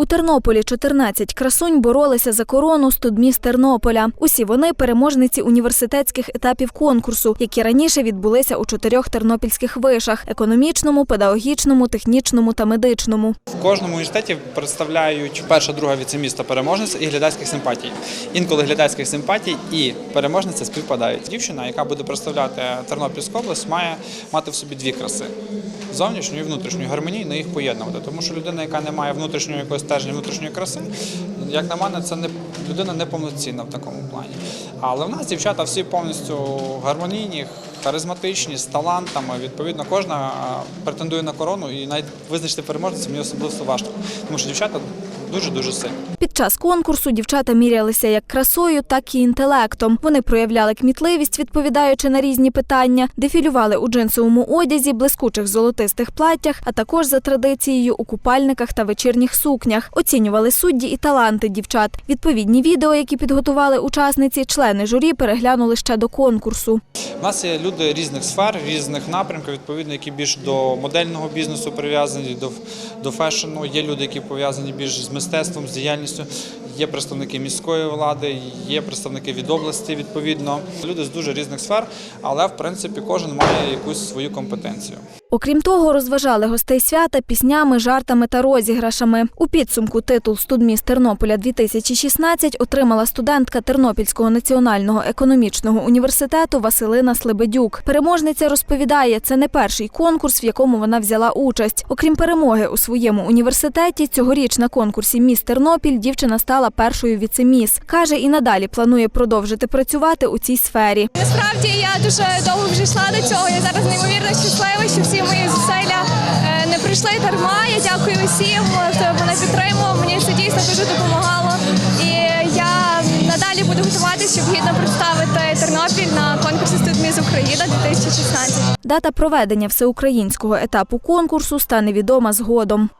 У Тернополі 14 красунь боролися за корону студміст Тернополя. Усі вони переможниці університетських етапів конкурсу, які раніше відбулися у чотирьох тернопільських вишах: економічному, педагогічному, технічному та медичному. В кожному університеті представляють перша, друга віцеміста переможниця і глядацьких симпатій. Інколи глядацьких симпатій і переможниця співпадають. Дівчина, яка буде представляти Тернопільську область, має мати в собі дві краси: зовнішню і внутрішню, гармонійно їх поєднувати. Тому що людина, яка не має внутрішньої якоїсь стержня, внутрішньої краси, як на мене, це не людина неповноцінна в такому плані. Але в нас дівчата всі повністю гармонійні, харизматичні, з талантами. Відповідно, кожна претендує на корону і навіть визначити переможницю мені особливо важко, тому що дівчата дуже дуже сильні. Під час конкурсу дівчата мірялися як красою, так і інтелектом. Вони проявляли кмітливість, відповідаючи на різні питання, дефілювали у джинсовому одязі, блискучих золотистих платтях, а також за традицією у купальниках та вечірніх сукнях. Оцінювали судді і таланти дівчат. Відповідні відео, які підготували учасниці, члени журі переглянули ще до конкурсу. У нас є люди різних сфер, різних напрямків, відповідно, які більш до модельного бізнесу прив'язані, до, до фешену. Є люди, які пов'язані більш з мистецтвом, з діяльністю. Є представники міської влади, є представники від області, відповідно. Люди з дуже різних сфер, але в принципі кожен має якусь свою компетенцію. Окрім того, розважали гостей свята піснями, жартами та розіграшами. У підсумку титул «Студміст Тернополя 2016 отримала студентка Тернопільського національного економічного університету Василина Слебедюк. Переможниця розповідає, це не перший конкурс, в якому вона взяла участь. Окрім перемоги у своєму університеті, цьогоріч на конкурсі Міс Тернопіль дівчина стала першою віцеміс. Каже, і надалі планує продовжити працювати у цій сфері. Насправді я дуже довго вже йшла до цього. Я зараз неймовірно щаслива, що всі мої зусилля е, не прийшли дарма. Я дякую усім, хто мене підтримував. Мені це дійсно дуже допомагало. І я надалі буду готуватися, щоб гідно представити Тернопіль на конкурсі «Студміз Україна 2016. Дата проведення всеукраїнського етапу конкурсу стане відома згодом.